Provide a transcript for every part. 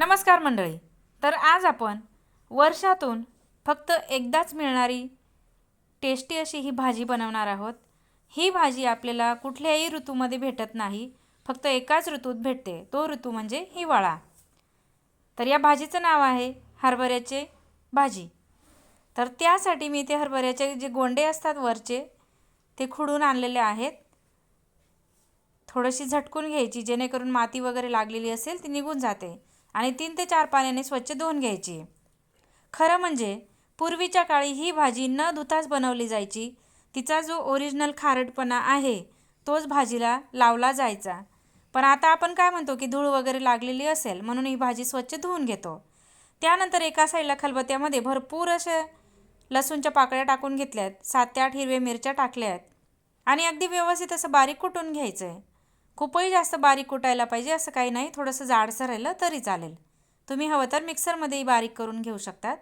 नमस्कार मंडळी. तर आज आपण वर्षातून फक्त एकदाच मिळणारी टेस्टी अशी ही भाजी बनवणार आहोत. ही भाजी आपल्याला कुठल्याही ऋतूमध्ये भेटत नाही. फक्त एकाच ऋतूत भेटते. तो ऋतू म्हणजे हिवाळा. तर या भाजीचं नाव आहे हरभऱ्याचे भाजी. तर त्यासाठी मी ते हरभऱ्याचे जे गोंडे असतात वरचे ते खुडून आणलेले आहेत. थोडीशी झटकून घ्यायची जेणेकरून माती वगैरे लागलेली असेल ती निघून जाते. आणि तीन ते चार पाण्याने स्वच्छ धुवून घ्यायची. खरं म्हणजे पूर्वीच्या काळी ही भाजी न धुताच बनवली जायची. तिचा जो ओरिजिनल खारटपणा आहे तोच भाजीला लावला जायचा. पण आता आपण काय म्हणतो की धूळ वगैरे लागलेली असेल म्हणून ही भाजी स्वच्छ धुवून घेतो. त्यानंतर एका साईडला खलबत्त्यामध्ये भरपूर असे लसूणच्या पाकळ्या टाकून घेतल्यात सात ते आठ हिरव्या मिरच्या टाकल्या आहेत आणि अगदी व्यवस्थित असं बारीक कुटून घ्यायचं आहे खूपही जास्त बारीक कुटायला पाहिजे असं काही नाही. थोडंसं जाडसं राहिलं तरी चालेल. तुम्ही हवं तर मिक्सरमध्येही बारीक करून घेऊ शकतात.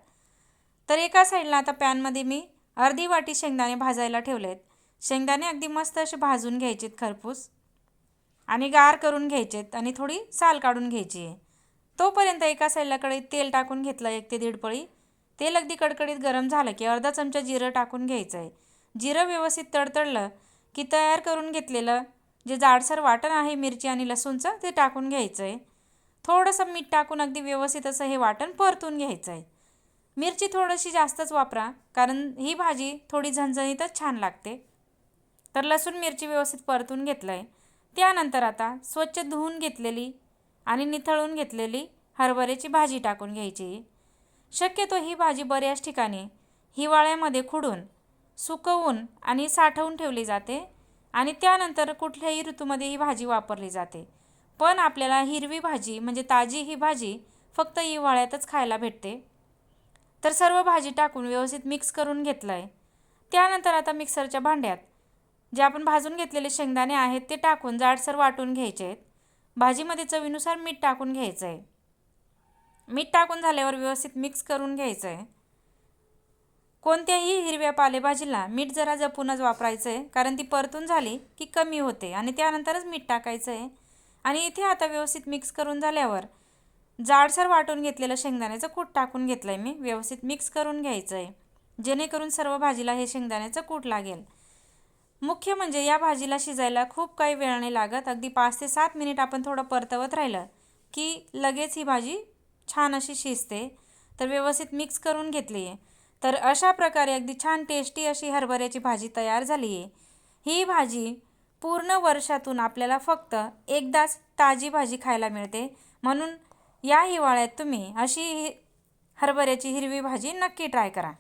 तर एका साईडला आता पॅनमध्ये मी अर्धी वाटी शेंगदाणे भाजायला ठेवले आहेत शेंगदाणे अगदी मस्त असे भाजून घ्यायचेत खरपूस. आणि गार करून घ्यायचेत आणि थोडी साल काढून घ्यायची आहे. तोपर्यंत एका साईडला तेल टाकून घेतलं एक ते दीड पळी. तेल अगदी कडकडीत गरम झालं की अर्धा चमचा जिरं टाकून घ्यायचं आहे. जिरं व्यवस्थित तडतडलं की तयार करून घेतलेलं जे जाडसर वाटण आहे मिरची आणि लसूणचं ते टाकून घ्यायचं आहे थोडंसं मीठ टाकून अगदी व्यवस्थित असं हे वाटण परतून घ्यायचं आहे मिरची थोडीशी जास्तच वापरा कारण ही भाजी थोडी झणझणीतच छान लागते. तर लसूण मिरची व्यवस्थित परतून घेतलं आहे त्यानंतर आता स्वच्छ धुवून घेतलेली आणि निथळून घेतलेली हरभऱ्याची भाजी टाकून घ्यायची. शक्यतो ही भाजी बऱ्याच ठिकाणी हिवाळ्यामध्ये खुडून सुकवून आणि साठवून ठेवली जाते. आणि त्यानंतर कुठल्याही ऋतूमध्ये ही भाजी वापरली जाते. पण आपल्याला हिरवी भाजी म्हणजे ताजी ही भाजी फक्त हिवाळ्यातच खायला भेटते. तर सर्व भाजी टाकून व्यवस्थित मिक्स करून घेतलं आहे त्यानंतर आता मिक्सरच्या भांड्यात जे आपण भाजून घेतलेले शेंगदाणे आहेत ते टाकून जाडसर वाटून घ्यायचे आहेत. भाजीमध्ये चवीनुसार मीठ टाकून घ्यायचं आहे मीठ टाकून झाल्यावर व्यवस्थित मिक्स करून घ्यायचं आहे कोणत्याही हिरव्या पालेभाजीला मीठ जरा जपूनच वापरायचं आहे कारण ती परतून झाली की कमी होते आणि त्यानंतरच मीठ टाकायचं आहे आणि इथे आता व्यवस्थित मिक्स करून झाल्यावर जाडसर वाटून घेतलेलं शेंगदाण्याचं कूट टाकून घेतलं आहे मी. व्यवस्थित मिक्स करून घ्यायचं आहे जेणेकरून सर्व भाजीला हे शेंगदाण्याचं कूट लागेल. मुख्य म्हणजे या भाजीला शिजायला खूप काही वेळ नाही लागत. अगदी पाच ते सात मिनिट आपण थोडं परतवत राहिलं की लगेच ही भाजी छान अशी शिजते. तर व्यवस्थित मिक्स करून घेतली आहे तर अशा प्रकारे अगदी छान टेस्टी अशी हरभऱ्याची भाजी तयार झाली आहे. ही भाजी पूर्ण वर्षातून आपल्याला फक्त एकदाच ताजी भाजी खायला मिळते. म्हणून या हिवाळ्यात तुम्ही अशी हरभऱ्याची हिरवी भाजी नक्की ट्राय करा.